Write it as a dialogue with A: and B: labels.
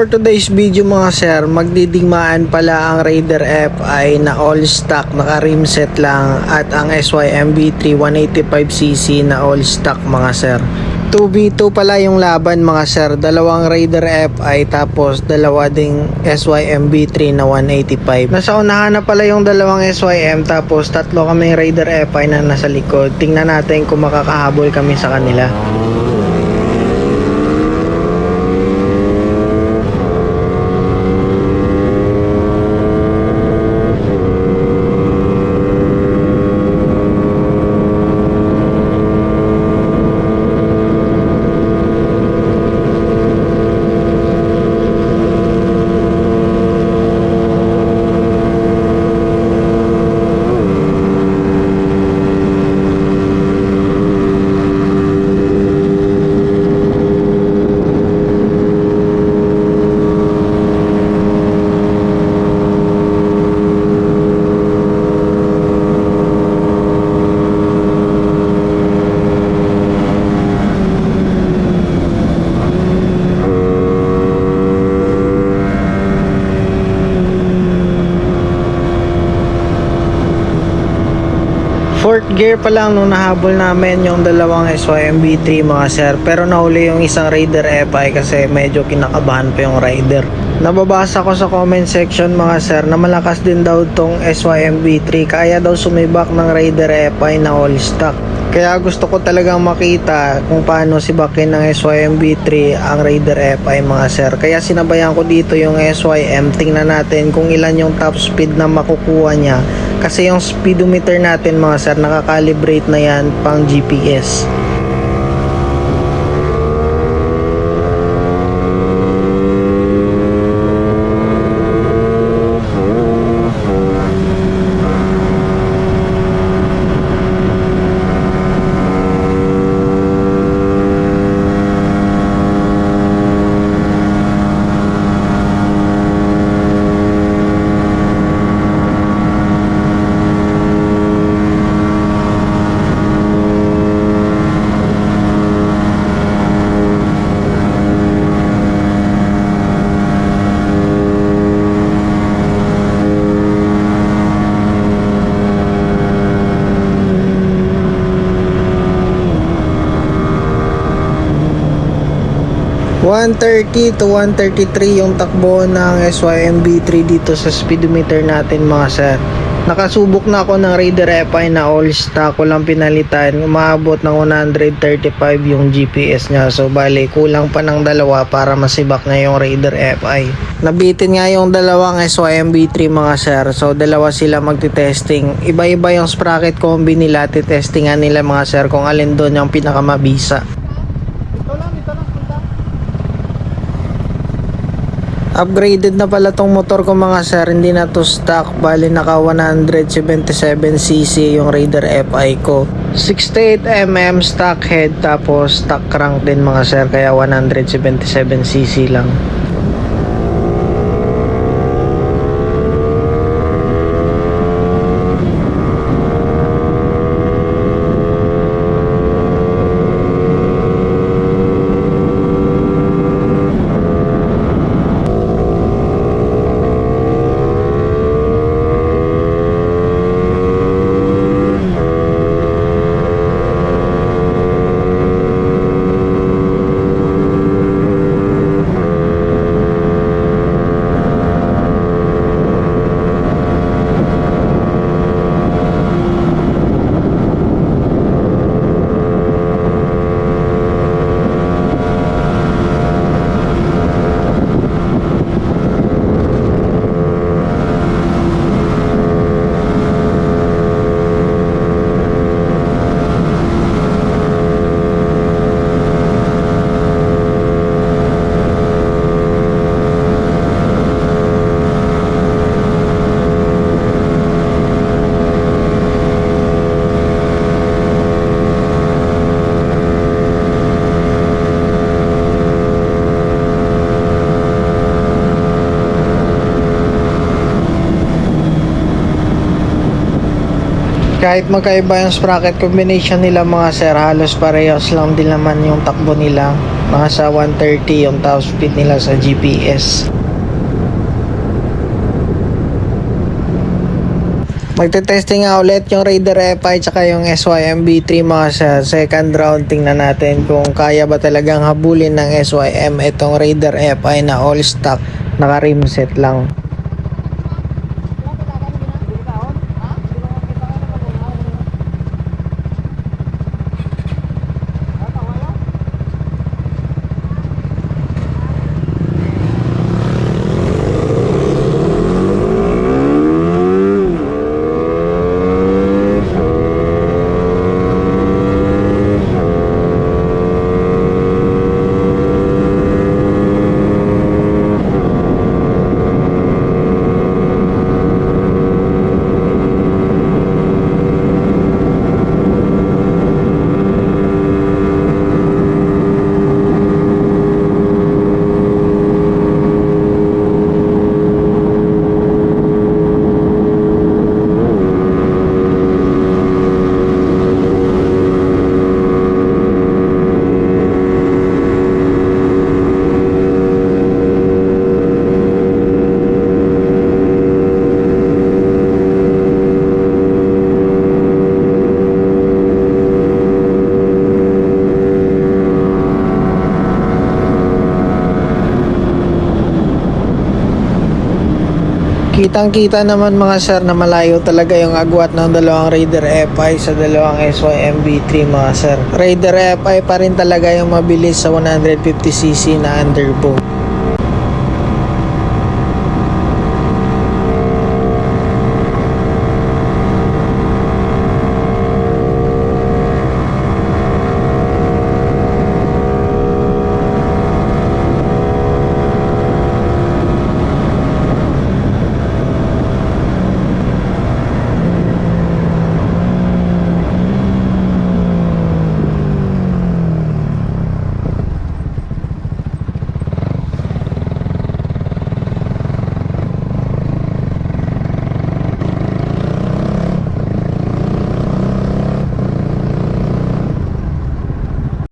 A: For today's video mga sir, magdidigmaan pala ang Raider FI na all stock, naka rim set lang at ang SYMB3 185cc na all stock mga sir. 2v2 pala yung laban mga sir, dalawang Raider FI tapos dalawa ding SYMB3 na 185. Nasa unahan na pala yung dalawang SYM tapos tatlo kaming Raider FI na nasa likod. Tingnan natin kung makakahabol kami sa kanila. Gear pa lang nung nahabol namin yung dalawang SYMB3 mga sir pero nahuli yung isang Raider FI kasi medyo kinakabahan pa yung rider. Nababasa ko sa comment section mga sir na malakas din daw tong SYMB3 kaya daw sumibak ng Raider FI na all stock. Kaya gusto ko talagang makita kung paano si Bakin ng SYMB3 ang Raider FI mga sir. Kaya sinabayan ko dito yung SYM. Tingnan natin kung ilan yung top speed na makukuha niya. Kasi yung speedometer natin mga sir, nakakalibrate na yan pang GPS. ...130 to 133 yung takbo ng SYMB3 dito sa speedometer natin mga sir. Nakasubok na ako ng Raider FI na all stock, walang pinalitan. Umabot ng 135 yung GPS niya. So bali, kulang pa ng dalawa para masibak na yung Raider FI. Nabitin nga yung dalawang SYMB3 mga sir. So dalawa sila magti-testing. Iba-iba yung sprocket combi nila. Titestingan nila mga sir kung alin doon yung pinakamabisa. Upgraded na pala tong motor ko mga sir, hindi na to stock, bali naka 177cc yung Raider FI ko. 68mm stock head tapos stock crank din mga sir, kaya 177cc lang. Kahit magkaiba yung sprocket combination nila mga sir, halos parehas lang din naman yung takbo nila. Nasa 130 yung top speed nila sa GPS. Magte-testing nga ulit yung Raider FI tsaka yung SYMB3 mga sa second round. Tingnan natin kung kaya ba talagang habulin ng SYM itong Raider FI na all stock naka rim set lang. Kitang kita naman mga sir na malayo talaga yung agwat ng dalawang Raider FI sa dalawang SYMB3 mga sir. Raider FI pa rin talaga yung mabilis sa 150cc na underbow.